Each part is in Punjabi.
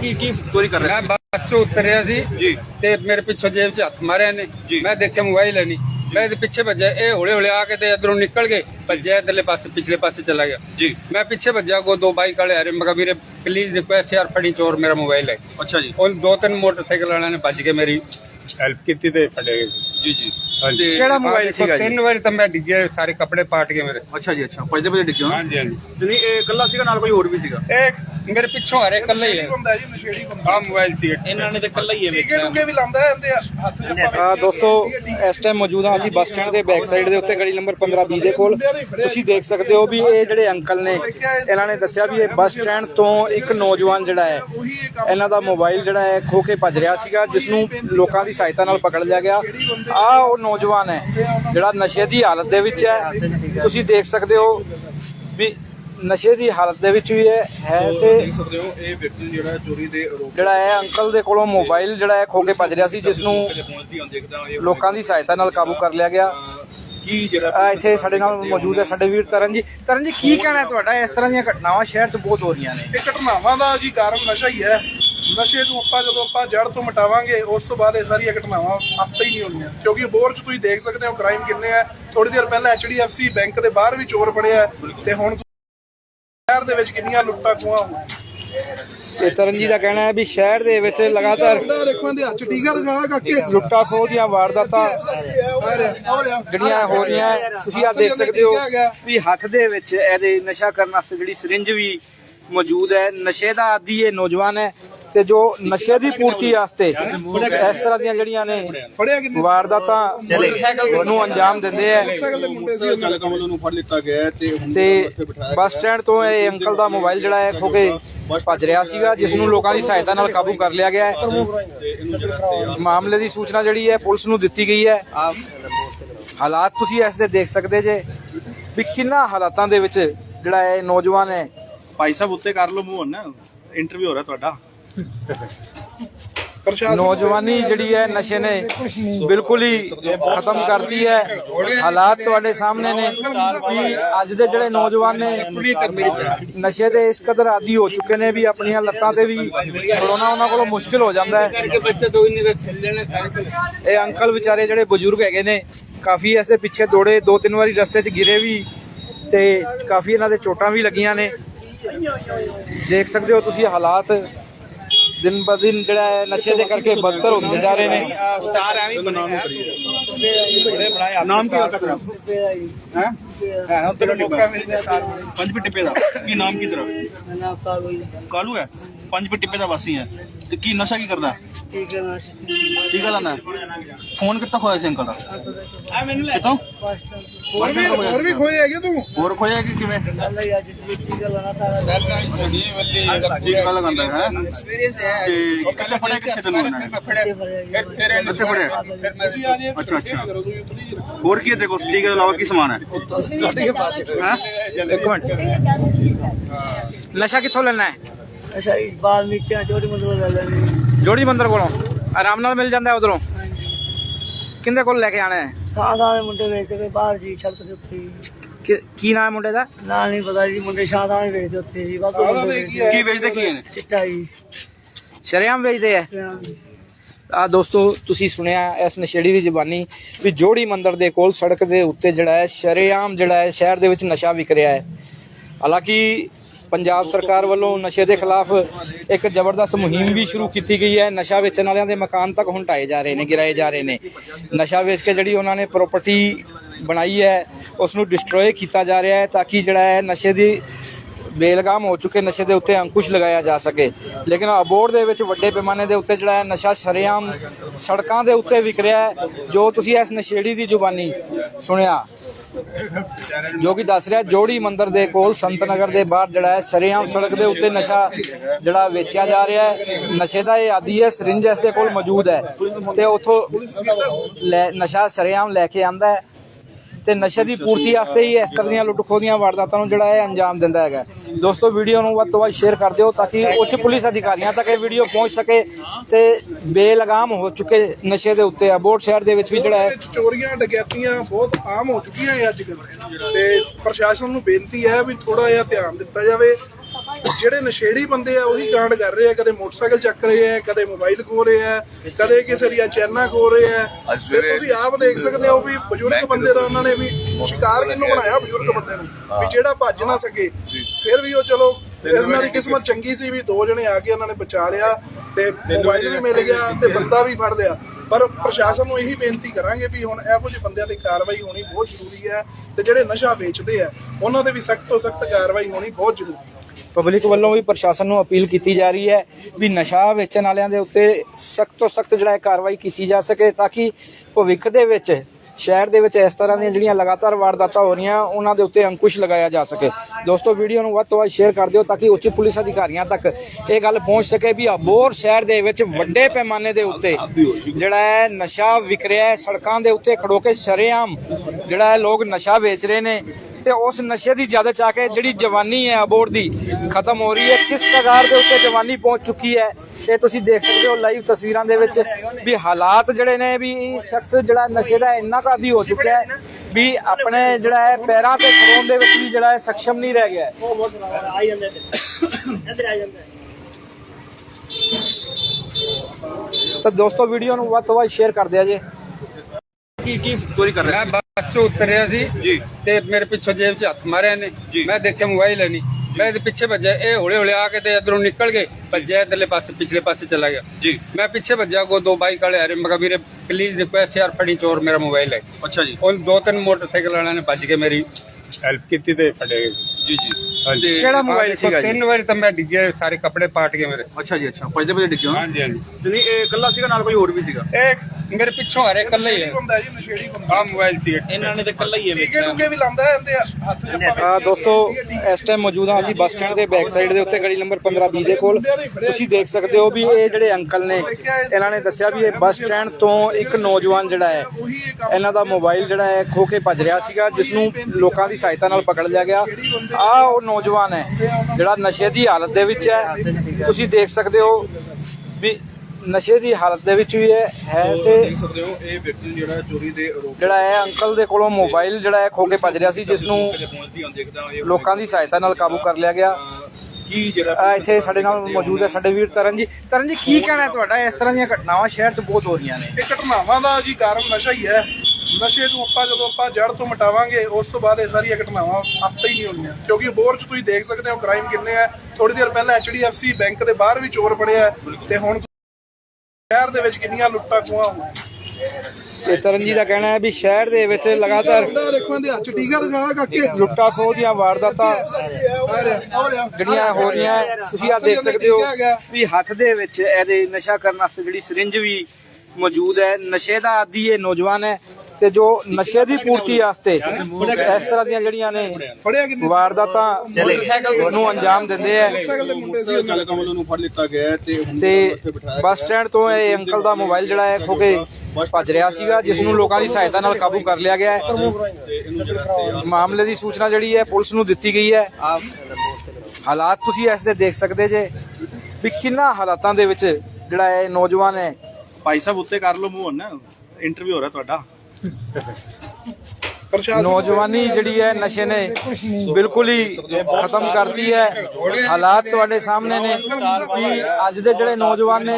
ਕੀ ਕੀ ਚੋਰੀ ਕਰ ਰਹੇ ਮੈਂ ਬੱਸ ਤੋਂ ਉਤਰਿਆ ਸੀ ਜੀ। ਤੇ ਮੇਰੇ ਪਿੱਛੋਂ ਜੇਬ 'ਚ ਹੱਥ ਮਾਰਿਆ ਨੇ। ਮੈਂ ਦੇਖਿਆ ਮੋਬਾਈਲ ਹੈ ਨਹੀਂ। ਮੈਂ ਇਹਦੇ ਪਿੱਛੇ ਭੱਜਿਆ। ਇਹ ਹੌਲੇ ਹੌਲੇ ਆ ਕੇ ਤੇ ਇਧਰੋਂ ਨਿਕਲ ਗਏ ਭੱਜਿਆ ਇਧਰਲੇ ਪਾਸੇ ਪਿਛਲੇ ਪਾਸੇ ਚਲਾ ਗਿਆ। ਜੀ। ਮੈਂ ਪਿੱਛੇ ਭੱਜਿਆ ਕੋ ਦੋ ਬਾਈਕ ਵਾਲੇ ਆ ਰਹੇ। ਮੈਂ ਕਿਹਾ ਵੀਰੇ ਪਲੀਜ਼ ਰਿਕੁਐਸਟ ਯਾਰ ਫੜੀ ਚੋਰ ਮੇਰਾ ਮੋਬਾਈਲ ਹੈ। ਅੱਛਾ ਜੀ। ਉਹ ਦੋ ਤਿੰਨ ਮੋਟਰਸਾਈਕਲ ਵਾਲਿਆਂ ਨੇ ਭੱਜ ਕੇ ਮੇਰੀ ਹੈਲਪ ਕੀਤੀ ਤੇ ਫੜੇ ਗਏ ਜੀ ਜੀ। ਕਿਹੜਾ ਮੋਬਾਈਲ ਸੀਗਾ ਜੀ? ਤਿੰਨ ਵਾਰੀ ਤਾਂ ਮੈਂ ਡਿੱਗਿਆ ਸਾਰੇ ਕੱਪੜੇ ਪਾਟ ਗਏ ਮੇਰੇ। ਅੱਛਾ ਜੀ ਅੱਛਾ। ਪੰਜਦੇ ਵਜੇ ਡਿੱਗੇ ਹੋ ਹਾਂਜੀ ਹਾਂਜੀ। ਤੇ ਨਹੀਂ ਇਹ ਇਕੱਲਾ ਸੀਗਾ ਨਾਲ ਕੋਈ ਹੋਰ ਵੀ ਸੀਗਾ? ਇਹ ਮੇਰੇ ਪਿੱਛੋਂ ਆ ਰਿਹਾ ਇਕੱਲਾ ਹੀ ਹੈ ਬੰਦਾ ਜੀ ਨਸ਼ੇੜੀ ਬੰਦਾ। ਆ ਮੋਬਾਈਲ ਸੀ ਇਹਨਾਂ ਨੇ ਤਾਂ ਇਕੱਲਾ ਹੀ ਟੀਕੇ ਟੂਕੇ ਵੀ ਲਾਉਂਦਾ ਹੈ ਇਹਦੇ ਹੱਥ ਆ ਦੋਸਤੋ ਇਸ ਟਾਈਮ ਮੌਜੂਦ ਹਾਂ ਅਸੀਂ ਬੱਸ ਸਟੈਂਡ ਦੇ ਬੈਕ ਸਾਈਡ ਦੇ ਉੱਤੇ ਗਲੀ ਨੰਬਰ 15 ਦੇ ਕੋਲ। ਤੁਸੀਂ ਦੇਖ ਸਕਦੇ ਹੋ ਵੀ ਇਹ ਜਿਹੜੇ ਅੰਕਲ ਨੇ ਇਹਨਾਂ ਨੇ ਦੱਸਿਆ ਵੀ ਇਹ ਬੱਸ ਸਟੈਂਡ ਤੋਂ ਇੱਕ ਨੌਜਵਾਨ ਜਿਹੜਾ ਹੈ ਇਹਨਾਂ ਦਾ ਮੋਬਾਈਲ ਜਿਹੜਾ ਹੈ ਖੋ ਕੇ ਭੱਜ ਰਿਹਾ ਸੀਗਾ ਜਿਸ ਨੂੰ ਲੋਕਾਂ ਦੀ ਸਹਾਇਤਾ ਨਾਲ ਪਕੜ ਲਿਆ ਗਿਆ। ਆ ਉਹ ਨੌਜਵਾਨ ਹੈ ਜਿਹੜਾ ਨਸ਼ੇ ਦੀ ਹਾਲਤ ਦੇ ਵਿੱਚ ਹੈ। ਤੁਸੀਂ ਦੇਖ ਸਕਦੇ ਹੋ ਵੀ ਨਸ਼ੇ ਦੀ ਹਾਲਤ ਦੇ ਵਿੱਚ ਵੀ ਹੈ ਹੈ ਤੇ ਦੇਖ ਸਕਦੇ ਹੋ ਇਹ ਵਿਅਕਤੀ ਜਿਹੜਾ ਚੋਰੀ ਦੇ ਆਰੋਪ ਜਿਹੜਾ ਹੈ ਅੰਕਲ ਦੇ ਕੋਲੋਂ ਮੋਬਾਈਲ ਜਿਹੜਾ ਹੈ ਖੋ ਕੇ ਭੱਜ ਰਿਹਾ ਸੀ ਜਿਸ ਨੂੰ ਲੋਕਾਂ ਦੀ ਸਹਾਇਤਾ ਨਾਲ ਕਾਬੂ ਕਰ ਲਿਆ ਗਿਆ। ਕੀ ਜਿਹੜਾ ਇੱਥੇ ਸਾਡੇ ਨਾਲ ਮੌਜੂਦ ਹੈ ਸਾਡੇ ਵੀਰ ਤਰਨ ਜੀ। ਤਰਨ ਜੀ ਕੀ ਕਹਿਣਾ ਹੈ ਤੁਹਾਡਾ? ਇਸ ਤਰ੍ਹਾਂ ਦੀਆਂ ਘਟਨਾਵਾਂ ਸ਼ਹਿਰ 'ਚ ਬਹੁਤ ਹੋ ਰਹੀਆਂ ਨੇ। ਇਹ ਘਟਨਾਵਾਂ ਦਾ ਜੀ ਕਾਰਨ ਨਸ਼ਾ ਹੀ ਹੈ। ਨਸ਼ੇ ਨੂੰ ਆਪਾਂ ਜਦੋਂ ਆਪਾਂ ਜੜ ਤੋਂ ਮਟਾਵਾਂਗੇ ਉਸ ਤੋਂ ਬਾਅਦ ਇਹ ਸਾਰੀਆਂ ਘਟਨਾਵਾਂ ਆਪੇ ਹੀ ਨਹੀਂ ਹੋਣੀਆਂ। ਕਿਉਂਕਿ ਬੋਰ ਚ ਤੁਸੀਂ ਦੇਖ ਸਕਦੇ ਹੋ ਕ੍ਰਾਈਮ ਕਿੰਨੇ ਆ। ਥੋੜੀ ਦੇਰ ਪਹਿਲਾਂ ਐਚਡੀਐਫਸੀ ਬੈਂਕ ਦੇ ਬਾਹਰ ਵੀ ਚੋਰ ਫੜਿਆ ਤੇ ਹੁਣ ਸ਼ਹਿਰ ਦੇ ਵਿੱਚ ਕਿੰਨੀਆਂ ਲੁੱਟਾਂ ਖੋਹਾਂ ਹੋ ਤੇ ਤਰਨ ਜੀ ਦਾ ਕਹਿਣਾ ਹੈ ਵੀ ਸ਼ਹਿਰ ਦੇ ਵਿੱਚ ਲਗਾਤਾਰ ਦੇਖੋ ਇਹਦੇ ਹੱਥ ਟੀਕਾ ਲਗਾਇਆ ਕਾਕੇ ਲੁੱਟਾਂ ਖੋਹ ਦੀਆਂ ਵਾਰਦਾਤਾਂ ਜਿਹੜੀਆਂ ਹੋ ਰਹੀਆਂ ਹੈ। ਤੁਸੀਂ ਆ ਦੇਖ ਸਕਦੇ ਹੋ ਵੀ ਹੱਥ ਦੇ ਵਿੱਚ ਇਹਦੇ ਨਸ਼ਾ ਕਰਨ ਵਾਸਤੇ ਜਿਹੜੀ ਸਿਰਿੰਜ ਵੀ ਮੌਜੂਦ ਹੈ। ਨਸ਼ੇ ਦਾ ਆਦੀ ਇਹ ਨੌਜਵਾਨ ਹੈ ਤੇ ਜੋ ਨਸ਼ੇ ਦੀ ਪੂਰਤੀ ਵਾਸਤੇ ਇਸ ਤਰ੍ਹਾਂ ਦੀਆਂ ਜਿਹੜੀਆਂ ਨੇ ਫੜਿਆ ਕਿੰਨੇ? ਵਾਰਦਾਤਾਂ ਨੂੰ ਅੰਜਾਮ ਦਿੰਦੇ ਹੈ ਤੇ ਬੱਸ ਸਟੈਂਡ ਤੋਂ ਇਹ ਅੰਕਲ ਦਾ ਮੋਬਾਈਲ ਜਿਹੜਾ ਹੈ ਖੋ ਕੇ ਭੱਜ ਰਿਹਾ ਸੀਗਾ ਜਿਸ ਨੂੰ ਲੋਕਾਂ ਦੀ ਸਹਾਇਤਾ ਨਾਲ ਕਾਬੂ ਕਰ ਲਿਆ ਗਿਆ ਹੈ। ਤੇ ਇਹਨੂੰ ਜਿਹੜਾ ਤੇ ਆ ਮਾਮਲੇ ਦੀ ਸੂਚਨਾ ਜਿਹੜੀ ਹੈ ਪੁਲਿਸ ਨੂੰ ਦਿੱਤੀ ਗਈ ਹੈ। ਹਾਲਾਤ ਤੁਸੀਂ ਇਸ ਦੇ ਦੇਖ ਸਕਦੇ ਜੇ ਵੀ ਕਿੰਨਾ ਹਾਲਾਤਾਂ ਦੇ ਵਿੱਚ ਜਿਹੜਾ ਇਹ ਨੌਜਵਾਨ ਹੈ ਭਾਈ ਸਾਹਿਬ ਉੱਤੇ ਕਰ ਲਓ ਮੂੰਹ ਨਾ ਇੰਟਰਵਿਊ ਹੋ ਰਿਹਾ ਤੁਹਾਡਾ। ਨੌਜਵਾਨੀ ਜਿਹੜੀ ਹੈ ਨਸ਼ੇ ਨੇ ਬਿਲਕੁਲ ਹੀ ਖਤਮ ਕਰਤੀ ਹੈ। ਹਾਲਾਤ ਤੁਹਾਡੇ ਸਾਹਮਣੇ ਨੇ ਵੀ ਅੱਜ ਦੇ ਜਿਹੜੇ ਨੌਜਵਾਨ ਨੇ ਨਸ਼ੇ ਦੇ ਇਸ ਕਦਰ ਆਦੀ ਹੋ ਚੁੱਕੇ ਨੇ ਵੀ ਆਪਣੀਆਂ ਲੱਤਾਂ ਤੇ ਵੀ ਖਲੋਣਾ ਉਹਨਾਂ ਕੋਲੋਂ ਮੁਸ਼ਕਿਲ ਹੋ ਜਾਂਦਾ ਹੈ। ਇਹ ਅੰਕਲ ਵਿਚਾਰੇ ਜਿਹੜੇ ਬਜ਼ੁਰਗ ਹੈਗੇ ਨੇ ਕਾਫੀ ਐਸੇ ਪਿੱਛੇ ਦੌੜੇ ਦੋ ਤਿੰਨ ਵਾਰੀ ਰਸਤੇ 'ਚ ਗਿਰੇ ਵੀ ਤੇ ਕਾਫੀ ਇਹਨਾਂ ਦੇ ਚੋਟਾਂ ਵੀ ਲੱਗੀਆਂ ਨੇ। ਦੇਖ ਸਕਦੇ ਹੋ ਤੁਸੀਂ ਹਾਲਾਤ। ਦਿਨ ਬ ਦਿਨ ਜਿਹੜਾ ਹੈ ਨਸ਼ੇ ਦੇ ਕਰਕੇ ਬਦਤਰ ਹੁੰਦੇ ਜਾ ਰਹੇ ਨੇ। ਸਟਾਰ ਐਵੇਂ ਨਾਮ ਕਰੀਏ ਨਾਮ ਕੀ ਹੈ ਤੇਰਾ? ਹੈ? ਹੈ ਤੇਰਾ ਮੌਕਾ ਮਿਲ ਸਟਾਰ ਪੰਜ ਟਿੱਪੇ ਦਾ। ਕੀ ਨਾਮ ਕੀ ਤੇਰਾ? ਕਾਲੂ ਹੈ? ਪੰਜ ਟਿੱਪੇ ਦਾ ਵਾਸੀ ਹੈ। ਤੇ ਕੀ ਨਸ਼ਾ ਕੀ ਕਰਦਾ? ਠੀਕ ਹੈ ਲਾਣਾ ਫੋਨ ਕਿੱਥੋਂ ਖੋਇਆ ਸੀ ਅੰਕਲ ਦਾ? ਆ ਮੈਨੂੰ ਲੈ। ਕਿਤੋਂ ਹੋਰ ਵੀ ਹੋਰ ਵੀ ਖੋਏ ਹੈਗੇ ਤੂੰ? ਹੋਰ ਖੋਇਆ ਕਿ ਕਿਵੇਂ? ਕੀ ਗੱਲ ਲਗਾਉਂਦਾ ਹੈ ਐਕਸਪੀਰੀਅੰਸ ਹੈ। ਤੇ ਕਿੱਥੇ ਫੜਿਆ ਕਿੱਥੇ ਤੈਨੂੰ ਇਹਨਾਂ ਨੇ? ਫਿਰ ਫਿਰ ਇਹਨੂੰ ਕਿੱਥੇ ਫੜਿਆ? ਅਸੀਂ ਆ ਜੇ ਅੱਛਾ ਅੱਛਾ। ਹੋਰ ਕੀ ਹੈ ਕੋਲ? ਠੀਕ ਹੈ ਇਲਾਵਾ ਕੀ ਸਮਾਨ ਹਾਂ? ਇੱਕ ਮਿੰਟ। ਨਸ਼ਾ ਕਿੱਥੋਂ ਲੈਣਾ ਹੈ? ਅੱਛਾ ਜੋੜੀ ਮੰਦਰ ਲੈ ਲੈਣੀ ਜੋੜੀ ਮੰਦਰ ਕੋਲੋਂ? ਆਰਾਮ ਨਾਲ ਮਿਲ ਜਾਂਦਾ ਉਧਰੋਂ? ਕਿੰਦੇ ਕੋਲ ਲੈ ਕੇ ਆਣਾ ਹੈ? ਸਾਹ ਦੇ ਮੁੰਡੇ ਵੇਚਦੇ ਪਏ ਬਾਹਰ ਜੀ ਸੜਕ ਦੇ ਉੱਤੇ ਹੀ। ਕਿ- ਕੀ ਨਾਮ ਹੈ ਮੁੰਡੇ ਦਾ? ਨਾਲ ਨਹੀਂ ਪਤਾ ਜੀ ਮੁੰਡੇ ਸ਼ਾਹ ਸਾਹ ਵੇਚਦੇ ਉੱਤੇ ਜੀ ਵਾਧੂ ਮੁੰਡੇ ਕੀ ਵੇਚਦੇ ਕੀ ਵੇਚਦੇ ਕੀ ਨੇ ਚਿੱਟਾ ਜੀ। ਸ਼ਰੇਆਮ ਵੇਚਦੇ ਆ? ਆ ਦੋਸਤੋ ਤੁਸੀਂ ਸੁਣਿਆ ਇਸ ਨਸ਼ੇੜੀ ਦੀ ਜ਼ਬਾਨੀ ਵੀ ਜੋੜੀ ਮੰਦਰ ਦੇ ਕੋਲ ਸੜਕ ਦੇ ਉੱਤੇ ਜਿਹੜਾ ਹੈ ਸ਼ਰੇਆਮ ਜਿਹੜਾ ਹੈ ਸ਼ਹਿਰ ਦੇ ਵਿੱਚ ਨਸ਼ਾ ਵਿਕ ਰਿਹਾ ਹੈ। ਹਾਲਾਂਕਿ ਪੰਜਾਬ ਸਰਕਾਰ ਵੱਲੋਂ ਨਸ਼ੇ ਦੇ ਖਿਲਾਫ ਇੱਕ ਜ਼ਬਰਦਸਤ ਮੁਹਿੰਮ ਵੀ ਸ਼ੁਰੂ ਕੀਤੀ ਗਈ ਹੈ। ਨਸ਼ਾ ਵੇਚਣ ਵਾਲਿਆਂ ਦੇ ਮਕਾਨ ਤੱਕ ਹੁਣ ਢਾਏ ਜਾ ਰਹੇ ਨੇ, ਗਿਰਾਏ ਜਾ ਰਹੇ ਨੇ। ਨਸ਼ਾ ਵੇਚ ਕੇ ਜਿਹੜੀ ਉਹਨਾਂ ਨੇ ਪ੍ਰਾਪਰਟੀ ਬਣਾਈ ਹੈ ਉਸ ਨੂੰ ਡਿਸਟਰੋਏ ਕੀਤਾ ਜਾ ਰਿਹਾ ਹੈ ਤਾਂ ਕਿ ਜਿਹੜਾ ਹੈ ਨਸ਼ੇ ਦੀ ਬੇਲਗਾਮ ਹੋ ਚੁੱਕੇ, ਨਸ਼ੇ ਦੇ ਉੱਤੇ ਅੰਕੁਸ਼ ਲਗਾਇਆ ਜਾ ਸਕੇ। ਲੇਕਿਨ ਅਬੋਰਡ ਦੇ ਵਿੱਚ ਵੱਡੇ ਪੈਮਾਨੇ ਦੇ ਉੱਤੇ ਜਿਹੜਾ ਹੈ ਨਸ਼ਾ ਸ਼ਰੇਆਮ ਸੜਕਾਂ ਦੇ ਉੱਤੇ ਵਿਕ ਰਿਹਾ ਹੈ, ਜੋ ਤੁਸੀਂ ਇਸ ਨਸ਼ੇੜੀ ਦੀ ਜ਼ੁਬਾਨੀ ਸੁਣਿਆ। ਜੋ ਕਿ ਦੱਸ ਰਿਹਾ, ਜੋੜੀ ਮੰਦਰ ਦੇ ਕੋਲ ਸੰਤ ਨਗਰ ਦੇ ਬਾਹਰ ਜਿਹੜਾ ਹੈ, ਸ਼ਰੇਆਮ ਸੜਕ ਦੇ ਉੱਤੇ ਨਸ਼ਾ ਜਿਹੜਾ ਵੇਚਿਆ ਜਾ ਰਿਹਾ ਹੈ। ਨਸ਼ੇ ਦਾ ਇਹ ਆਦੀ ਹੈ, ਸਰਿੰਜ ਇਸ ਦੇ ਕੋਲ ਮੌਜੂਦ ਹੈ ਤੇ ਉਥੋਂ ਨਸ਼ਾ ਸ਼ਰੇਆਮ ਲੈ ਕੇ ਆਂਦਾ ਹੈ। ਤੇ ਨਸ਼ੇ ਦੀ ਪੂਰਤੀ ਵਾਸਤੇ ਹੀ ਇਸ ਤਰ੍ਹਾਂ ਦੀਆਂ ਲੁੱਟ ਦੀਆਂ ਵਾਰਦਾਤਾਂ ਨੂੰ ਜਿਹੜਾ ਹੈ ਅੰਜਾਮ ਦਿੰਦਾ ਹੈਗਾ। ਦੋਸਤੋ, ਵੀਡੀਓ ਨੂੰ ਵੱਧ ਤੋਂ ਵੱਧ ਸ਼ੇਅਰ ਕਰ ਦਿਓ ਤਾਂ ਕਿ ਉੱਚ ਪੁਲਿਸ ਅਧਿਕਾਰੀਆਂ ਤੱਕ ਇਹ ਵੀਡੀਓ ਪਹੁੰਚ ਸਕੇ ਤੇ ਬੇਲਗਾਮ ਹੋ ਚੁੱਕੇ ਨਸ਼ੇ ਦੇ ਉੱਤੇ। ਅਬੋਰਡ ਸ਼ਹਿਰ ਦੇ ਵਿੱਚ ਵੀ ਜਿਹੜਾ ਹੈ ਚੋਰੀਆਂ, ਡਕੈਤੀਆਂ ਬਹੁਤ ਆਮ ਹੋ ਚੁੱਕੀਆਂ ਹੈ ਅੱਜ ਕੱਲ੍ਹ। ਤੇ ਪ੍ਰਸ਼ਾਸਨ ਨੂੰ ਬੇਨਤੀ ਹੈ ਵੀ ਥੋੜਾ ਜਿਹਾ ਧਿਆਨ ਦਿੱਤਾ ਜਾਵੇ। ਜਿਹੜੇ ਨਸ਼ੇੜੀ ਬੰਦੇ ਆ ਉਹੀ ਕਾਂਡ ਕਰ ਰਹੇ ਆ ਕਦੇ ਮੋਟਰਸਾਈਕਲ ਚੱਕ ਰਹੇ ਆ ਕਦੇ ਮੋਬਾਈਲ ਖੋ ਰਹੇ ਆ ਕਦੇ ਕਿਸੇ ਦੀਆਂ ਚੈਨਾਂ ਖੋ ਰਹੇ ਆ। ਤੁਸੀਂ ਆਪ ਦੇਖ ਸਕਦੇ ਹੋ ਵੀ ਬਜ਼ੁਰਗ ਬੰਦੇ ਦਾ ਉਹਨਾਂ ਨੇ ਵੀ ਸ਼ਿਕਾਰ ਕਿਹਨੂੰ ਬਣਾਇਆ ਬਜ਼ੁਰਗ ਬੰਦੇ ਨੂੰ? ਵੀ ਜਿਹੜਾ ਭੱਜ ਨਾ ਸਕੇ। ਫਿਰ ਵੀ ਉਹ ਚਲੋ ਇਹਨਾਂ ਦੀ ਕਿਸਮਤ ਚੰਗੀ ਸੀ ਵੀ ਦੋ ਜਣੇ ਆ ਕੇ ਉਹਨਾਂ ਨੇ ਬਚਾ ਲਿਆ ਤੇ ਮੋਬਾਈਲ ਵੀ ਮਿਲ ਗਿਆ ਤੇ ਬੰਦਾ ਵੀ ਫੜ ਲਿਆ। ਪਰ ਪ੍ਰਸ਼ਾਸਨ ਨੂੰ ਇਹੀ ਬੇਨਤੀ ਕਰਾਂਗੇ ਵੀ ਹੁਣ ਇਹੋ ਜਿਹੇ ਬੰਦਿਆਂ ਤੇ ਕਾਰਵਾਈ ਹੋਣੀ ਬਹੁਤ ਜ਼ਰੂਰੀ ਹੈ ਤੇ ਜਿਹੜੇ ਨਸ਼ਾ ਵੇਚਦੇ ਆ ਉਹਨਾਂ ਤੇ ਵੀ ਸਖਤ ਤੋਂ ਸਖਤ ਕਾਰਵਾਈ ਹੋਣੀ ਬਹੁਤ ਜ਼ਰੂਰੀ ਹੈ। ਪਬਲਿਕ ਵੱਲੋਂ ਵੀ ਪ੍ਰਸ਼ਾਸਨ ਨੂੰ ਅਪੀਲ ਕੀਤੀ ਜਾ ਰਹੀ ਹੈ ਵੀ ਨਸ਼ਾ ਵੇਚਣ ਵਾਲਿਆਂ ਦੇ ਉੱਤੇ ਸਖਤ ਤੋਂ ਸਖਤ ਜਿਹੜਾ ਹੈ ਕਾਰਵਾਈ ਕੀਤੀ ਜਾ ਸਕੇ ਤਾਂ ਕਿ ਭਵਿੱਖ ਦੇ ਵਿੱਚ, ਸ਼ਹਿਰ ਦੇ ਵਿੱਚ ਇਸ ਤਰ੍ਹਾਂ ਦੀਆਂ ਜਿਹੜੀਆਂ ਲਗਾਤਾਰ ਵਾਰਦਾਤਾਂ ਹੋ ਰਹੀਆਂ, ਉਹਨਾਂ ਦੇ ਉੱਤੇ ਅੰਕੁਸ਼ ਲਗਾਇਆ ਜਾ ਸਕੇ। ਦੋਸਤੋ, ਵੀਡੀਓ ਨੂੰ ਵੱਧ ਤੋਂ ਵੱਧ ਸ਼ੇਅਰ ਕਰ ਦਿਓ ਤਾਂ ਕਿ ਉੱਚ ਪੁਲਿਸ ਅਧਿਕਾਰੀਆਂ ਤੱਕ ਇਹ ਗੱਲ ਪਹੁੰਚ ਸਕੇ ਵੀ ਅਬੋਰ ਸ਼ਹਿਰ ਦੇ ਵਿੱਚ ਵੱਡੇ ਪੈਮਾਨੇ ਦੇ ਉੱਤੇ ਜਿਹੜਾ ਹੈ ਨਸ਼ਾ ਵਿਕ ਰਿਹਾ ਹੈ, ਸੜਕਾਂ ਦੇ ਉੱਤੇ ਖੜੋ ਕੇ ਸ਼ਰੇਆਮ ਜਿਹੜਾ ਹੈ ਲੋਕ ਨਸ਼ਾ ਵੇਚ ਰਹੇ ਨੇ ਤੇ ਉਸ ਨਸ਼ੇ ਦੀ ਜਦ ਚ ਕੇ ਜਿਹੜੀ ਜਵਾਨੀ ਹੈ ਅਬੋਰ ਦੀ ਖਤਮ ਹੋ ਰਹੀ ਹੈ, ਕਿਸ ਪ੍ਰਕਾਰ ਦੇ ਉੱਤੇ ਜਵਾਨੀ ਪਹੁੰਚ ਚੁੱਕੀ ਹੈ, ਇਹ ਤੁਸੀਂ ਦੇਖ ਸਕਦੇ ਹੋ ਲਾਈਵ ਤਸਵੀਰਾਂ ਦੇ ਵਿੱਚ ਵੀ ਹਾਲਾਤ ਜਿਹੜੇ ਨੇ, ਵੀ ਸ਼ਖਸ ਜਿਹੜਾ ਨਸ਼ੇ ਦਾ ਇੰਨਾ ਕੁ ਹੋ ਚੁੱਕਿਆ ਹੈ ਵੀ ਆਪਣੇ ਜਿਹੜਾ ਹੈ ਪੈਰਾਂ ਤੇ ਖੜੋਣ ਦੇ ਵਿੱਚ ਵੀ ਜਿਹੜਾ ਹੈ ਸક્ષਮ ਨਹੀਂ ਰਹਿ ਗਿਆ ਹੈ। ਤਾਂ ਦੋਸਤੋ ਵੀਡੀਓ ਨੂੰ ਵੱਧ ਤੋਂ ਵੱਧ ਸ਼ੇਅਰ ਕਰਦੇ ਆ ਜੇ। ਕੀ ਕੀ ਚੋਰੀ ਕਰ ਰਿਹਾ ਮੈਂ ਬੱਸ ਉਤਰਿਆ ਸੀ ਜੀ। ਤੇ ਮੇਰੇ ਪਿੱਛੋਂ ਜੇਬ 'ਚ ਹੱਥ ਮਾਰਿਆ ਨੇ ਜੀ। ਮੈਂ ਦੇਖਿਆ ਮੋਬਾਈਲ ਹੈ ਨਹੀਂ। ਮੈਂ ਇਹਦੇ ਪਿੱਛੇ ਭੱਜਿਆ। ਇਹ ਹੌਲੇ ਹੌਲੇ ਆ ਕੇ ਤੇ ਇਧਰੋਂ ਨਿਕਲ ਗਏ ਭੱਜਿਆ ਇਧਰਲੇ ਪਾਸੇ ਪਿਛਲੇ ਪਾਸੇ ਚਲਾ ਗਿਆ। ਜੀ। ਮੈਂ ਪਿੱਛੇ ਭੱਜਿਆ ਕੋ ਦੋ ਬਾਈਕ ਵਾਲੇ ਆ ਰਹੇ। ਮੈਂ ਕਿਹਾ ਵੀਰੇ ਪਲੀਜ਼ ਰਿਕੁਐਸਟ ਯਾਰ ਫੜੀ ਚੋਰ ਮੇਰਾ ਮੋਬਾਈਲ ਹੈ। ਅੱਛਾ ਜੀ। ਉਹ ਦੋ ਤਿੰਨ ਮੋਟਰਸਾਈਕਲ ਵਾਲਿਆਂ ਨੇ ਭੱਜ ਕੇ ਮੇਰੀ ਹੈਲਪ ਕੀਤੀ ਤੇ ਫੜੇ ਗਏ ਜੀ ਜੀ। ਹਾਂਜੀ। ਕਿਹੜਾ ਮੋਬਾਈਲ ਸੀਗਾ ਜੀ? ਤਿੰਨ ਵਾਰੀ ਤਾਂ ਮੈਂ ਡਿੱਗਿਆ ਸਾਰੇ ਕੱਪੜੇ ਪਾਟ ਗਏ ਮੇਰੇ। ਅੱਛਾ ਜੀ ਅੱਛਾ। ਭਜਦੇ ਭਜਦੇ ਡਿੱਗੇ ਹੋ ਹਾਂਜੀ ਹਾਂਜੀ। ਤੇ ਨਹੀਂ ਇਹ ਇਕੱਲਾ ਸੀਗਾ ਨਾਲ ਕੋਈ ਹੋਰ ਵੀ ਸੀਗਾ? ਇਹ ਮੇਰੇ ਪਿੱਛੋਂ ਆ ਰਿਹਾ ਇਕੱਲਾ ਹੀ ਹੈ ਹੁੰਦਾ ਜੀ ਨਸ਼ੇੜੀ ਬੰਦਾ ਆ ਮੋਬਾਈਲ ਸੀ ਇਹਨਾਂ ਨੇ ਤੇ ਇਕੱਲਾ ਹੀ ਟੀਕੇ ਟੂਕੇ ਵੀ ਲਾਉਂਦਾ ਹੈ ਇਹਦੇ ਹੱਥ 'ਚ ਆਪਾਂ ਆ ਦੋਸਤੋ ਇਸ ਟਾਈਮ ਮੌਜੂਦ ਹਾਂ ਅਸੀਂ ਬੱਸ ਸਟੈਂਡ ਦੇ ਬੈਕ ਸਾਈਡ ਦੇ ਉੱਤੇ ਗਲੀ ਨੰਬਰ 15 ਬੀ ਦੇ ਕੋਲ। ਤੁਸੀਂ ਦੇਖ ਸਕਦੇ ਹੋ ਵੀ ਇਹ ਜਿਹੜੇ ਅੰਕਲ ਨੇ ਇਹਨਾਂ ਨੇ ਦੱਸਿਆ ਵੀ ਇਹ ਬੱਸ ਸਟੈਂਡ ਤੋਂ ਇੱਕ ਨੌਜਵਾਨ ਜਿਹੜਾ ਹੈ ਇਹਨਾਂ ਦਾ ਮੋਬਾਈਲ ਜਿਹੜਾ ਹੈ ਖੋ ਕੇ ਭੱਜ ਰਿਹਾ ਸੀਗਾ ਜਿਸ ਨੂੰ ਲੋਕਾਂ ਦੀ ਸਹਾਇਤਾ ਨਾਲ ਪਕੜ ਲਿਆ ਗਿਆ। ਆ ਉਹ ਨੌਜਵਾਨ ਹੈ ਜਿਹੜਾ ਨਸ਼ੇ ਦੀ ਹਾਲਤ ਦੇ ਵਿੱਚ ਹੈ। ਤੁਸੀਂ ਦੇਖ ਸਕਦੇ ਹੋ ਵੀ ਨਸ਼ੇ ਦੀ ਹਾਲਤ ਦੇ ਵਿੱਚ ਵੀ ਹੈ ਹੈ ਤੇ ਦੇਖ ਸਕਦੇ ਹੋ ਇਹ ਵਿਅਕਤੀ ਜਿਹੜਾ ਚੋਰੀ ਦੇ ਆਰੋਪ ਜਿਹੜਾ ਹੈ ਅੰਕਲ ਦੇ ਕੋਲੋਂ ਮੋਬਾਈਲ ਜਿਹੜਾ ਹੈ ਖੋ ਕੇ ਭੱਜ ਰਿਹਾ ਸੀ ਜਿਸ ਨੂੰ ਲੋਕਾਂ ਦੀ ਸਹਾਇਤਾ ਨਾਲ ਕਾਬੂ ਕਰ ਲਿਆ ਗਿਆ। ਕੀ ਜਿਹੜਾ ਇੱਥੇ ਸਾਡੇ ਨਾਲ ਮੌਜੂਦ ਹੈ ਸਾਡੇ ਵੀਰ ਤਰਨ ਜੀ ਤਰਨ ਜੀ ਕੀ ਕਹਿਣਾ ਹੈ ਤੁਹਾਡਾ? ਇਸ ਤਰ੍ਹਾਂ ਦੀਆਂ ਘਟਨਾਵਾਂ ਸ਼ਹਿਰ 'ਚ ਬਹੁਤ ਹੋ ਰਹੀਆਂ ਨੇ। ਇਹ ਘਟਨਾਵਾਂ ਦਾ ਜੀ ਕਾਰਨ ਨਸ਼ਾ ਹੀ ਹੈ। ਨਸ਼ੇ ਨੂੰ ਆਪਾਂ ਜਦੋਂ ਆਪਾਂ ਜੜ ਤੋਂ ਮਿਟਾਵਾਂਗੇ ਉਸ ਤੋਂ ਬਾਅਦ ਇਹ ਸਾਰੀਆਂ ਘਟਨਾਵਾਂ ਆਪੇ ਹੀ ਨਹੀਂ ਹੋਣੀਆਂ। ਕਿਉਂਕਿ ਬੋਰ ਚ ਤੁਸੀਂ ਦੇਖ ਸਕਦੇ ਹੋ ਕ੍ਰਾਈਮ ਕਿੰਨੇ ਆ। ਥੋੜੀ ਦੇਰ ਪਹਿਲਾਂ HDFC ਬੈਂਕ ਦੇ ਬਾਹਰ ਵੀ ਚੋਰ ਫੜਿਆ ਤੇ ਹੁਣ ਸ਼ਹਿਰ ਦੇ ਵਿੱਚ ਕਿੰਨੀਆਂ ਲੁੱਟਾਂ ਖੋਹਾਂ ਹੋਈਆਂ ਤੇ ਤਰਨ ਜੀ ਦਾ ਕਹਿਣਾ ਹੈ ਵੀ ਸ਼ਹਿਰ ਦੇ ਵਿੱਚ ਲਗਾਤਾਰ ਹੱਥ ਟੀਕਾ ਲੁੱਟਾਂ ਖੋਹ ਦੀਆਂ ਵਾਰਦਾਤਾਂ ਜਿਹੜੀਆਂ ਹੋ ਰਹੀਆਂ ਤੁਸੀਂ ਆ ਦੇਖ ਸਕਦੇ ਹੋ ਵੀ ਹੱਥ ਦੇ ਵਿੱਚ ਇਹਦੇ ਨਸ਼ਾ ਕਰਨ ਵਾਸਤੇ ਜਿਹੜੀ ਸਿਰਿੰਜ ਵੀ ਮੌਜੂਦ ਹੈ ਨਸ਼ੇ ਦਾ ਆਦੀ ਇਹ ਨੌਜਵਾਨ ਹੈ। ਤੇ ਜੋ ਨਸ਼ੇ ਦੀ ਪੂਰਤੀ ਵਾਸਤੇ ਇਸ ਤਰ੍ਹਾਂ ਦੀਆਂ ਜਿਹੜੀਆਂ ਨੇ ਵਾਰਦਾਤਾਂ ਨੂੰ ਅੰਜਾਮ ਦਿੰਦੇ ਹੈ ਤੇ ਬੱਸ ਸਟੈਂਡ ਤੋਂ ਇਹ ਅੰਕਲ ਦਾ ਮੋਬਾਈਲ ਜਿਹੜਾ ਹੈ ਖੋ ਕੇ ਭੱਜ ਰਿਹਾ ਸੀਗਾ, ਜਿਸ ਨੂੰ ਲੋਕਾਂ ਦੀ ਸਹਾਇਤਾ ਨਾਲ ਕਾਬੂ ਕਰ ਲਿਆ ਗਿਆ ਹੈ। ਮਾਮਲੇ ਦੀ ਸੂਚਨਾ ਜਿਹੜੀ ਹੈ, ਪੁਲਿਸ ਨੂੰ ਦਿੱਤੀ ਗਈ ਹੈ। ਹਾਲਾਤ ਤੁਸੀਂ ਇਸ ਦੇ ਦੇਖ ਸਕਦੇ ਜੇ ਵੀ ਕਿੰਨਾ ਹਾਲਾਤਾਂ ਦੇ ਵਿੱਚ ਜਿਹੜਾ ਇਹ ਨੌਜਵਾਨ ਹੈ। ਭਾਈ ਸਾਹਿਬ, ਉੱਤੇ ਕਰ ਲਓ ਮੂੰਹ ਨਾ। ਇੰਟਰਵਿਊ ਹੋ ਰਿਹਾ ਤੁਹਾਡਾ। ਨੌਜਵਾਨੀ ਜਿਹੜੀ ਹੈ ਨਸ਼ੇ ਨੇ ਬਿਲਕੁਲ ਹੀ ਖਤਮ ਕਰਤੀ ਹੈ। ਹਾਲਾਤ ਤੁਹਾਡੇ ਸਾਹਮਣੇ ਨੇ ਵੀ ਅੱਜ ਦੇ ਜਿਹੜੇ ਨੌਜਵਾਨ ਨੇ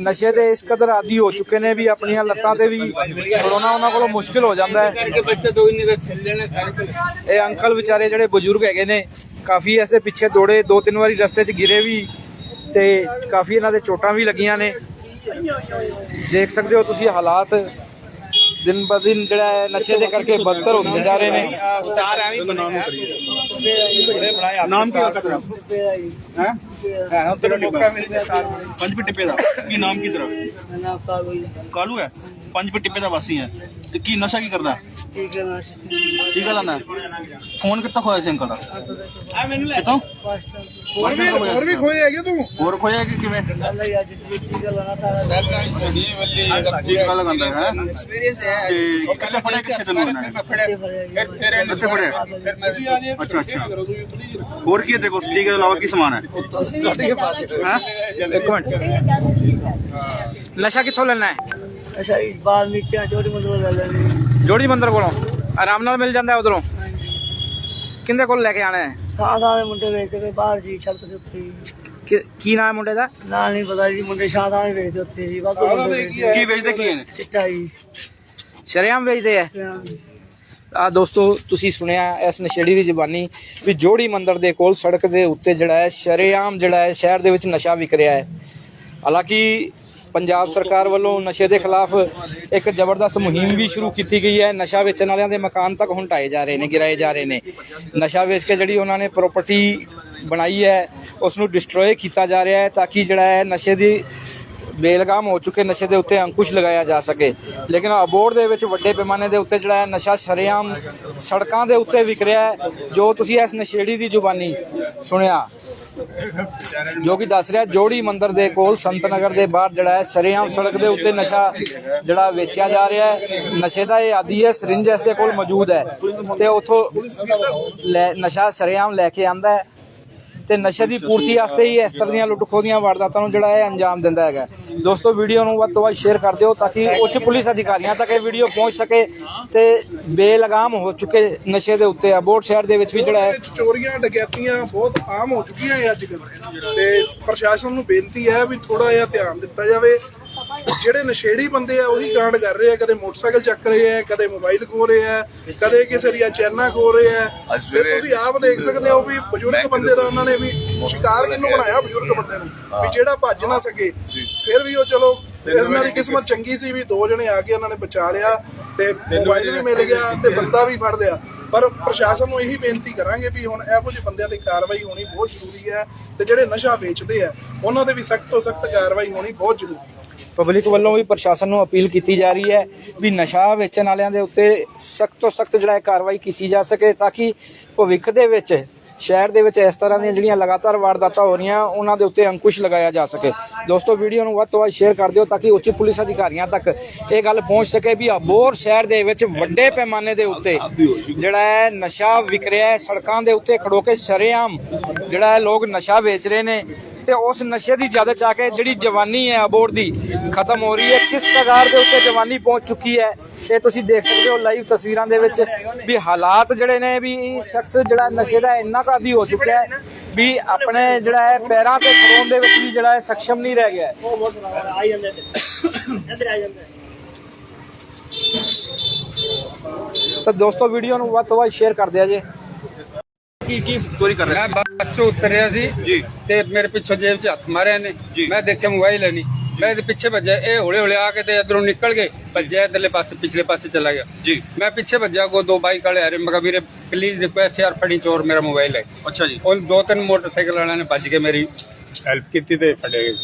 ਨਸ਼ੇ ਦੇ ਇਸ ਕਦਰ ਆਦੀ ਹੋ ਚੁੱਕੇ ਨੇ ਵੀ ਆਪਣੀਆਂ ਲੱਤਾਂ ਤੇ ਵੀ ਖੜੋਣਾ ਉਹਨਾਂ ਕੋਲੋਂ ਮੁਸ਼ਕਿਲ ਹੋ ਜਾਂਦਾ ਹੈ। ਇਹ ਅੰਕਲ ਵਿਚਾਰੇ ਜਿਹੜੇ ਬਜ਼ੁਰਗ ਹੈਗੇ ਨੇ ਕਾਫੀ ਐਸੇ ਪਿੱਛੇ ਦੌੜੇ ਦੋ ਤਿੰਨ ਵਾਰੀ ਰਸਤੇ 'ਚ ਗਿਰੇ ਵੀ ਤੇ ਕਾਫੀ ਇਹਨਾਂ ਦੇ ਚੋਟਾਂ ਵੀ ਲੱਗੀਆਂ ਨੇ। ਦੇਖ ਸਕਦੇ ਹੋ ਤੁਸੀਂ ਹਾਲਾਤ ਦਿਨ ਬ ਦਿਨ ਜਿਹੜਾ ਹੈ ਨਸ਼ੇ ਦੇ ਕਰਕੇ ਬਦਤਰ ਹੁੰਦੇ ਜਾ ਰਹੇ ਨੇ। ਸਟਾਰ ਐਵੇਂ ਨਾਮ ਕਰੀਏ। ਨਾਮ ਕੀ ਹੈ ਤੇਰਾ ਤੇਰਾ ਜੀ ਹੈ? ਹੈ ਹੁਣ ਤੈਨੂੰ ਮੌਕਾ ਮਿਲ ਗਿਆ ਸਟਾਰ ਪੰਜ ਪਿੱਟੇ ਟਿੱਪੇ ਦਾ। ਕੀ ਨਾਮ ਕੀ ਤੇਰਾ? ਕਾਲੂ ਜੀ ਕਾਲੂ ਹੈ? ਪੰਜ ਪਿੱਟੇ ਟਿੱਪੇ ਦਾ ਵਾਸੀ ਹੈ। ਤੇ ਕੀ ਨਸ਼ਾ ਕੀ ਕਰਦਾ? ਠੀਕ ਹੈ ਗੱਲ ਆਂਦਾ? ਫੋਨ ਕਿੱਥੋਂ ਖੋਇਆ ਸੀ ਅੰਕਲ ਦਾ? ਕਿਤੋਂ ਪਾਸਟਰ ਹੋਰ ਵੀ ਹੋਰ ਵੀ ਖੋਏ ਹੈਗੇ ਤੂੰ? ਹੋਰ ਖੋਇਆ ਕਿ ਕਿਵੇਂ? ਅੱਲਾ ਹੀ ਅੱਜ ਜੀ ਗੱਲ ਨਾ ਤਾਂ ਕੀ ਗੱਲ ਲਗਾਉਂਦਾ ਹੈ ਤੇ ਕਿੱਥੇ ਫੜਿਆ ਕਿੱਥੇ ਤੈਨੂੰ ਇਹਨਾਂ ਨੇ? ਕਿੱਥੇ ਫੜਿਆ ਜੀ ਕਿੱਥੇ ਫੜਿਆ। ਅਸੀਂ ਆ ਜੇ ਅੱਛਾ ਅੱਛਾ। ਹੋਰ ਕੀ ਹੈ ਤੇਰੇ ਕੋਲ? ਠੀਕ ਹੈ ਇਲਾਵਾ ਕੀ ਸਮਾਨ ਹੈ? ਹੈਂ? ਇੱਕ ਮਿੰਟ। ਨਸ਼ਾ ਕਿੱਥੋਂ ਲੈਣਾ ਹੈ? ਅੱਛਾ ਇਸ ਬਾਅਦ ਮਿੱਟਾਂ ਚੋਰੀ ਮਤਲਬ ਲੈ ਲੈਣੀ। ਜੋੜੀ ਮੰਦਰ ਕੋਲੋਂ? ਆਰਾਮ ਨਾਲ ਮਿਲ ਜਾਂਦਾ ਉਧਰੋਂ? ਕਿੰਦੇ ਕੋਲ ਲੈ ਕੇ ਆਣਾ ਹੈ? ਥਾਂ ਥਾਂ ਦੇ ਮੁੰਡੇ ਵੇਖ ਕੇ ਬਾਹਰ ਜੀ ਸੜਕ ਦੇ ਉੱਤੇ ਜੀ। ਕਿ- ਕੀ ਨਾਮ ਹੈ ਮੁੰਡੇ ਦਾ? ਨਾਲ ਨਹੀਂ ਪਤਾ ਜੀ ਮੁੰਡੇ ਸ਼ਾਹ ਥਾਂ ਦੇ ਵੇਚਦੇ ਉੱਤੇ ਜੀ ਵਾਧੂ ਥਾਂ ਮੁੰਡੇ ਦੇ ਕੀ ਵੇਚਦੇ ਕੀ ਵੇਚਦੇ ਕੀ ਨੇ ਚਿੱਟਾ ਜੀ। ਸ਼ਰੇਆਮ ਵੇਚਦੇ ਆ? ਆ ਦੋਸਤੋ ਤੁਸੀਂ ਸੁਣਿਆ ਇਸ ਨਸ਼ੇੜੀ ਦੀ ਜ਼ਬਾਨੀ ਵੀ ਜੋੜੀ ਮੰਦਰ ਦੇ ਕੋਲ ਸੜਕ ਦੇ ਉੱਤੇ ਜਿਹੜਾ ਹੈ ਸ਼ਰੇਆਮ ਜਿਹੜਾ ਹੈ ਸ਼ਹਿਰ ਦੇ ਵਿੱਚ ਨਸ਼ਾ ਵਿਕ ਰਿਹਾ ਹੈ। ਹਾਲਾਂਕਿ ਪੰਜਾਬ ਸਰਕਾਰ ਵੱਲੋਂ ਨਸ਼ੇ ਦੇ ਖਿਲਾਫ ਇੱਕ ਜ਼ਬਰਦਸਤ ਮੁਹਿੰਮ ਵੀ ਸ਼ੁਰੂ ਕੀਤੀ ਗਈ ਹੈ। ਨਸ਼ਾ ਵੇਚਣ ਵਾਲਿਆਂ ਦੇ ਮਕਾਨ ਤੱਕ ਹੁਣ ਜਾ ਰਹੇ ਨੇ ਗਿਰਾਏ ਜਾ ਰਹੇ ਨੇ। ਨਸ਼ਾ ਵੇਚ ਕੇ ਜਿਹੜੀ ਉਹਨਾਂ ਨੇ ਪ੍ਰਾਪਰਟੀ ਬਣਾਈ ਹੈ ਉਸ ਨੂੰ ਡਿਸਟਰੋਏ ਕੀਤਾ ਜਾ ਰਿਹਾ ਹੈ ਤਾਂ ਕਿ ਜਿਹੜਾ ਹੈ ਨਸ਼ੇ ਦੀ ਬੇਲਗਾਮ ਹੋ ਚੁੱਕੇ ਨਸ਼ੇ ਦੇ ਉੱਤੇ ਅੰਕੁਸ਼ ਲਗਾਇਆ ਜਾ ਸਕੇ ਲੇਕਿਨ ਅਬੋਰ ਦੇ ਵਿੱਚ ਵੱਡੇ ਪੈਮਾਨੇ ਦੇ ਉੱਤੇ ਜਿਹੜਾ ਹੈ ਨਸ਼ਾ ਸ਼ਰੇਆਮ ਸੜਕਾਂ ਦੇ ਉੱਤੇ ਵਿਕ ਰਿਹਾ ਹੈ ਜੋ ਤੁਸੀਂ ਇਸ ਨਸ਼ੇੜੀ ਦੀ ਜ਼ੁਬਾਨੀ ਸੁਣਿਆ ਜੋ ਕਿ ਦੱਸ ਰਿਹਾ ਜੋੜੀ ਮੰਦਰ ਦੇ ਕੋਲ ਸੰਤ ਨਗਰ ਦੇ ਬਾਹਰ ਜਿਹੜਾ ਹੈ ਸ਼ਰੇਆਮ ਸੜਕ ਦੇ ਉੱਤੇ ਨਸ਼ਾ ਜਿਹੜਾ ਵੇਚਿਆ ਜਾ ਰਿਹਾ ਹੈ ਨਸ਼ੇ ਦਾ ਇਹ ਆਦੀ ਹੈ ਸਰਿੰਜ ਇਸ ਦੇ ਕੋਲ ਮੌਜੂਦ ਹੈ ਤੇ ਉਥੋਂ ਨਸ਼ਾ ਸ਼ਰੇਆਮ ਲੈ ਕੇ ਆਂਦਾ ਹੈ ਤੇ ਨਸ਼ੇ ਦੀ ਪੂਰਤੀ ਵਾਸਤੇ ਹੀ ਇਸ ਤਰ੍ਹਾਂ ਦੀਆਂ ਲੁੱਟਖੋ ਦੀਆਂ ਵਾਰਦਾਤਾਂ ਨੂੰ ਜਿਹੜਾ ਹੈ ਅੰਜਾਮ ਦਿੰਦਾ ਹੈਗਾ ਦੋਸਤੋ ਵੀਡੀਓ ਨੂੰ ਵੱਧ ਤੋਂ ਵੱਧ ਸ਼ੇਅਰ ਕਰ ਦਿਓ ਤਾਂ ਕਿ ਉੱਚ ਪੁਲਿਸ ਅਧਿਕਾਰੀਆਂ ਤੱਕ ਇਹ ਵੀਡੀਓ ਪਹੁੰਚ ਸਕੇ ਤੇ ਬੇਲਗਾਮ ਹੋ ਚੁੱਕੇ ਨਸ਼ੇ ਦੇ ਉੱਤੇ ਅਬੋਟ ਸ਼ਹਿਰ ਦੇ ਵਿੱਚ ਵੀ ਜਿਹੜਾ ਹੈ ਚੋਰੀਆਂ ਡਕੈਤੀਆਂ ਬਹੁਤ ਆਮ ਹੋ ਚੁੱਕੀਆਂ ਹੈ ਅੱਜ ਕੱਲ੍ਹ। ਤੇ ਪ੍ਰਸ਼ਾਸਨ ਨੂੰ ਬੇਨਤੀ ਹੈ ਵੀ ਥੋੜਾ ਜਿਹਾ ਧਿਆਨ ਦਿੱਤਾ ਜਾਵੇ। ਜਿਹੜੇ ਨਸ਼ੇੜੀ ਬੰਦੇ ਆ ਉਹੀ ਕਾਂਡ ਕਰ ਰਹੇ ਆ ਕਦੇ ਮੋਟਰਸਾਈਕਲ ਚੱਕ ਰਹੇ ਆ ਕਦੇ ਮੋਬਾਈਲ ਖੋ ਰਹੇ ਆ ਕਦੇ ਕਿਸੇ ਦੀਆਂ ਚੈਨਾਂ ਖੋ ਰਹੇ ਆ। ਤੁਸੀਂ ਆਪ ਦੇਖ ਸਕਦੇ ਹੋ ਵੀ ਬਜ਼ੁਰਗ ਬੰਦੇ ਦਾ ਉਹਨਾਂ ਨੇ ਵੀ ਸ਼ਿਕਾਰ ਕਿਹਨੂੰ ਬਣਾਇਆ ਬਜ਼ੁਰਗ ਬੰਦੇ ਨੂੰ? ਵੀ ਜਿਹੜਾ ਭੱਜ ਨਾ ਸਕੇ। ਫਿਰ ਵੀ ਉਹ ਚਲੋ ਉਹਨਾਂ ਦੀ ਕਿਸਮਤ ਚੰਗੀ ਸੀ ਵੀ ਦੋ ਜਣੇ ਆ ਕੇ ਉਹਨਾਂ ਨੇ ਬਚਾ ਲਿਆ ਤੇ ਮੋਬਾਈਲ ਵੀ ਮਿਲ ਗਿਆ ਤੇ ਬੰਦਾ ਵੀ ਫੜ ਲਿਆ। ਪਰ ਪ੍ਰਸ਼ਾਸਨ ਨੂੰ ਇਹੀ ਬੇਨਤੀ ਕਰਾਂਗੇ ਵੀ ਹੁਣ ਇਹੋ ਜਿਹੇ ਬੰਦਿਆਂ ਤੇ ਕਾਰਵਾਈ ਹੋਣੀ ਬਹੁਤ ਜ਼ਰੂਰੀ ਹੈ ਤੇ ਜਿਹੜੇ ਨਸ਼ਾ ਵੇਚਦੇ ਆ ਉਹਨਾਂ ਤੇ ਵੀ ਸਖਤ ਤੋਂ ਸਖਤ ਕਾਰਵਾਈ ਹੋਣੀ ਬਹੁਤ ਜ਼ਰੂਰੀ ਹੈ। ਪਬਲਿਕ ਵੱਲੋਂ ਵੀ ਪ੍ਰਸ਼ਾਸਨ ਨੂੰ ਅਪੀਲ ਕੀਤੀ ਜਾ ਰਹੀ ਹੈ ਵੀ ਨਸ਼ਾ ਵੇਚਣ ਵਾਲਿਆਂ ਦੇ ਉੱਤੇ ਸਖਤ ਤੋਂ ਸਖਤ ਜਿਹੜਾ ਕਾਰਵਾਈ ਕੀਤੀ ਜਾ ਸਕੇ ਤਾਂ ਕਿ ਭਵਿੱਖ ਦੇ ਵਿੱਚ, ਸ਼ਹਿਰ ਦੇ ਵਿੱਚ ਇਸ ਤਰ੍ਹਾਂ ਦੀਆਂ ਜਿਹੜੀਆਂ ਲਗਾਤਾਰ ਵਾਰਦਾਤਾਂ ਹੋ ਰਹੀਆਂ, ਉਹਨਾਂ ਦੇ ਉੱਤੇ ਅੰਕੁਸ਼ ਲਗਾਇਆ ਜਾ ਸਕੇ। ਦੋਸਤੋ ਵੀਡੀਓ ਨੂੰ ਵੱਧ ਤੋਂ ਵੱਧ ਸ਼ੇਅਰ ਕਰ ਦਿਓ ਤਾਂ ਕਿ ਉੱਚ ਪੁਲਿਸ ਅਧਿਕਾਰੀਆਂ ਤੱਕ ਇਹ ਗੱਲ ਪਹੁੰਚ ਸਕੇ ਵੀ ਅਬੋਰ ਸ਼ਹਿਰ ਦੇ ਵਿੱਚ ਵੱਡੇ ਪੈਮਾਨੇ ਦੇ ਉੱਤੇ ਜਿਹੜਾ ਹੈ ਨਸ਼ਾ ਵਿਕ ਰਿਹਾ ਹੈ, ਸੜਕਾਂ ਦੇ ਉੱਤੇ ਖੜੋ ਕੇ ਸ਼ਰੇਆਮ ਜਿਹੜਾ ਹੈ ਲੋਕ ਨਸ਼ਾ ਵੇਚ ਰਹੇ ਨੇ ਤੇ ਉਸ ਨਸ਼ੇ ਦੀ ਜਦ ਚਾ ਕੇ ਜਿਹੜੀ ਜਵਾਨੀ ਹੈ ਅਬੋਰ ਦੀ ਖਤਮ ਹੋ ਰਹੀ ਹੈ, ਕਿਸ ਪ੍ਰਕਾਰ ਦੇ ਉੱਤੇ ਜਵਾਨੀ ਪਹੁੰਚ ਚੁੱਕੀ ਹੈ, ਇਹ ਤੁਸੀਂ ਦੇਖ ਸਕਦੇ ਹੋ ਲਾਈਵ ਤਸਵੀਰਾਂ ਦੇ ਵਿੱਚ ਵੀ ਹਾਲਾਤ ਜਿਹੜੇ ਨੇ ਵੀ ਇਹ ਸ਼ਖਸ ਜਿਹੜਾ ਨਸ਼ੇ ਦਾ ਇੰਨਾ ਕੁ ਹੋ ਚੁੱਕਿਆ ਹੈ ਵੀ ਆਪਣੇ ਜਿਹੜਾ ਹੈ ਪੈਰਾਂ ਤੇ ਖੜੋਣ ਦੇ ਵਿੱਚ ਵੀ ਜਿਹੜਾ ਹੈ ਸક્ષਮ ਨਹੀਂ ਰਹਿ ਗਿਆ ਹੈ। ਜਾਂਦੇ ਇੱਧਰ ਆ ਜਾਂਦੇ ਤਾਂ ਦੋਸਤੋ ਵੀਡੀਓ ਨੂੰ ਵੱਧ ਤੋਂ ਵੱਧ ਸ਼ੇਅਰ ਕਰ ਦਿਆ ਜੇ। ਕੀ ਕੀ ਚੋਰੀ ਕਰ ਰਹੇ ਮੈਂ ਬੱਸ ਚੋਂ ਉਤਰਿਆ ਸੀ ਜੀ। ਤੇ ਮੇਰੇ ਪਿੱਛੋਂ ਜੇਬ 'ਚ ਹੱਥ ਮਾਰਿਆ ਨੇ ਜੀ। ਮੈਂ ਦੇਖਿਆ ਮੋਬਾਈਲ ਹੈ ਨਹੀਂ। ਮੈਂ ਇਹਦੇ ਪਿੱਛੇ ਭੱਜਿਆ। ਇਹ ਹੌਲੇ ਹੌਲੇ ਆ ਕੇ ਤੇ ਇਧਰੋਂ ਨਿਕਲ ਗਏ। ਭੱਜਿਆ ਇਧਰਲੇ ਪਾਸੇ ਪਿਛਲੇ ਪਾਸੇ ਚਲਾ ਗਿਆ। ਜੀ। ਮੈਂ ਪਿੱਛੇ ਭੱਜਿਆ ਕੋ ਦੋ ਬਾਈਕ ਵਾਲੇ ਆ ਰਹੇ। ਮੈਂ ਕਿਹਾ ਵੀਰੇ ਪਲੀਜ਼ ਰਿਕੁਐਸਟ ਯਾਰ ਫੜੀ ਚੋਰ ਮੇਰਾ ਮੋਬਾਈਲ ਹੈ। ਅੱਛਾ ਜੀ। ਉਹ ਦੋ ਤਿੰਨ ਮੋਟਰਸਾਈਕਲ ਵਾਲਿਆਂ ਨੇ ਭੱਜ ਕੇ ਮੇਰੀ ਹੈਲਪ ਕੀਤੀ ਤੇ ਫੜੇ ਗਏ